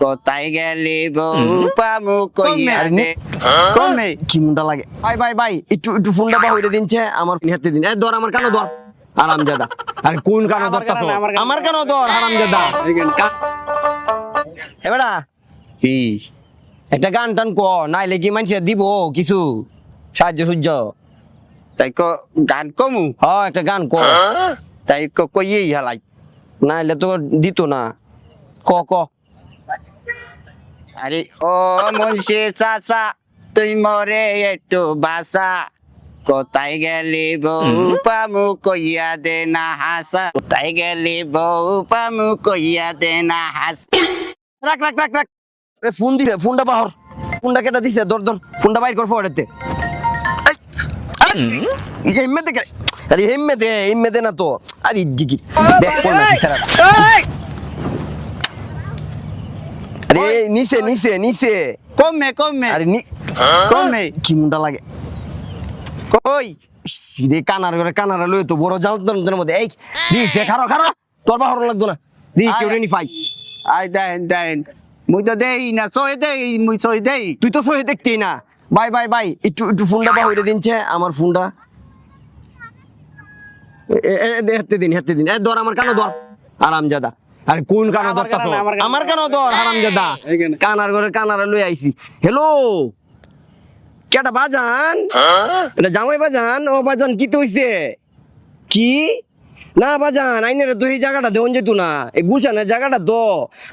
কোথায় গেলি বউ পামু দে কমে। কি মুন্ডা লাগে? ভাই ভাই ভাই একটু একটু ফোনটা বা হইরে দিনছে আমার হাতে দিন। এ ধর আমার কানো ধর। আরে কোন কানো ধরতাছ আমার কানো ধর এবারা কি একটা গান টান ক নাইলে কি মানুষ দিব কিছু? সাহায্য সূর্য তাই কো গান কমু? হ একটা গান ক। তাই কো কইয়ে হালাই। নাইলে তো দিত না। ক ক। আরে ও মুন্সি চাচা তুই মরে একটু বাসা। কোথায় গেলি বউ পামু কইয়া দে না হাসা। কোথায় গেলি বউ পামু কইয়া দে না হাস। রাখ রাখ রাখ রাখ। এ ফোন দিছে ফোনটা বাহর। ফোনটা কেটে দিছে ধর ধর। ফোনটা বাইর কর ফোয়ারেতে হেম্মে দে আরে হেম্মে দে হেম্মে দে না তো। আরে জিগি দেখ কোন না আরে নিচে নিচে নিচে। কমে কমে আরে নি কমে কি মুন্ডা লাগে? কই? রে কানার করে কানার লই তো বড় জাল তোর মধ্যে। এই দিছে খারো খারো। তোর বাহর লাগতো না। দি কেউ নি ফাই আই দেন দেন। মুই তো দেই না সই দেই মুই সই দেই। তুই তো সহি দেখতেই না। Bye bye bye. একটু একটু ফোনটা বা হইরে দিনছে আমার ফোনটা। এ- এ- এ- হেতে দিন হেতে দিন। এ ধর আমার কানো ধর। আরাম জাদা আরে কোন কানো ধরতাছ আমার কানো ধর আরাম কানার ঘরে কানার লই আইছি। হ্যালো কেটা বাজান? এটা জামাই বাজান? ও বাজান কি তো হইছে কি? না বাজান আইনের এই জায়গাটা দেওয়ান যেত না। এই গুলশানের জায়গাটা তো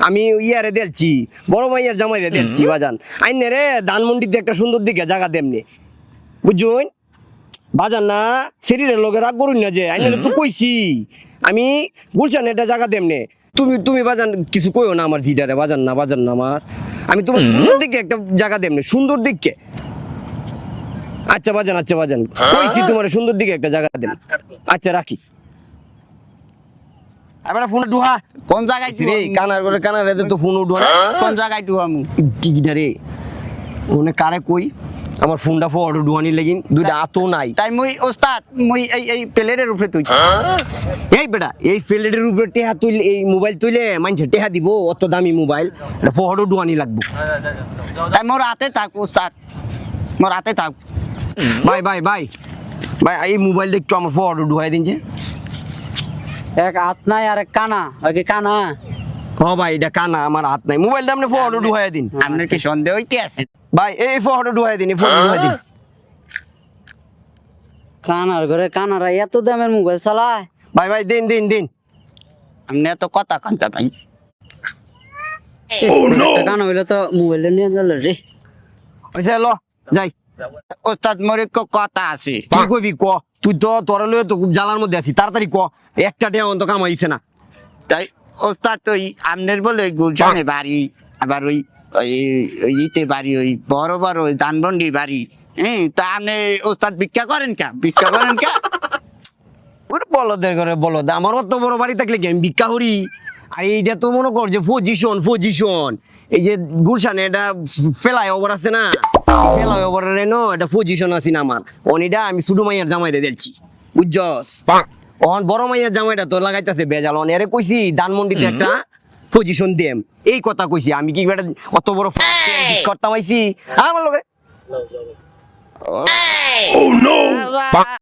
আমি ইয়ারে দেখছি বড় মাইয়ার জামাইরে দেখছি বাজান। আইনে রে ধানমন্ডিতে একটা সুন্দর দিকে জায়গা দেমনি বুঝুন বাজান না শরীরের লোকে রাগ করুন না যে আইনে তো কইছি। আমি গুলশানে একটা জায়গা দেমনে তুমি তুমি বাজান কিছু কইও না আমার জিডারে বাজান না বাজান না আমার। আমি তোমার সুন্দর দিকে একটা জায়গা দেমনে সুন্দর দিককে। আচ্ছা বাজান আচ্ছা বাজান। কইছি তোমার সুন্দর দিকে একটা জায়গা দেন আচ্ছা রাখি। এবার ফোন ডুহা কোন জায়গায় রে কানার করে কানার তো ফোন না। কোন জায়গায় ডুয়ামু টিকিটা রে ওনে কারে কই। আমার ফোনটা ফটো ডুহানি লাগিন দুইটা আতো নাই। তাই মুই ওস্তাদ মুই এই এই প্লেটের উপরে তুই এই বেটা এই ফিল্ডের উপরে টেহা তুইলে এই মোবাইল তুইলে মানছে টেহা দিব অত দামি মোবাইল। এটা ফটো ডুহানি লাগবো। তাই মোর হাতে থাক ওস্তাদ। মোর হাতে থাক। ভাই ভাই ভাই ভাই এই মোবাইলটা একটু আমার ফটো ডুহাই দিনছে। এক হাত নাই আর এক কানা ওকে কানা? হ ভাই এটা কানা আমার হাত নাই। মোবাইলটা আপনি ফটো ডুহাই দিন। আপনার কি সন্দেহ হইতে আছে? ভাই এই ফটো ডুহাই দিন ফটো ডুহাই দিন। কানার ঘরে কানারা এত দামের মোবাইল চালায়? ভাই ভাই দিন দিন দিন। আপনি এত কথা কান্তা ভাই। একটা কানা হইলে তো মোবাইলটা নিয়ে গেল রে। হইছে ল যাই। ওস্তাদ মোর কথা আছে। কি কইবি ক? তুই তো তোর লয়ে তো খুব জ্বালার মধ্যে আছিস তাড়াতাড়ি ক। একটা টিয়া অন্ত কামাইছে না। তাই ওস্তাদ তো ওই আপনার বলে ওই গুলশানে বাড়ি আবার ওই ইতে বাড়ি ওই বড় বড় ওই দানবন্ডির বাড়ি। হ্যাঁ তা আপনি ওস্তাদ ভিক্ষা করেন কা? ভিক্ষা করেন কা? বলদের করে বলদ আমার অত বড় বাড়ি থাকলে কি আমি ভিক্ষা করি? আর এইটা তো মনে কর যে পজিশন পজিশন এই যে গুলশানে এটা ফেলাই ওভার আছে না? ফেলাই ওভারের নো এটা পজিশন আছে না আমার। অনিটা আমি ছোট মাইয়ার জামাইরে দেখছি বুঝছস? অন বড় মাইয়ার জামাইটা তো লাগাইতেছে বেজাল অন এরে কইছি দানমন্ডিতে একটা পজিশন দেম। এই কথা কইছি আমি কি বেটা অত বড় করতাম আইছি আমার লগে। বাবা।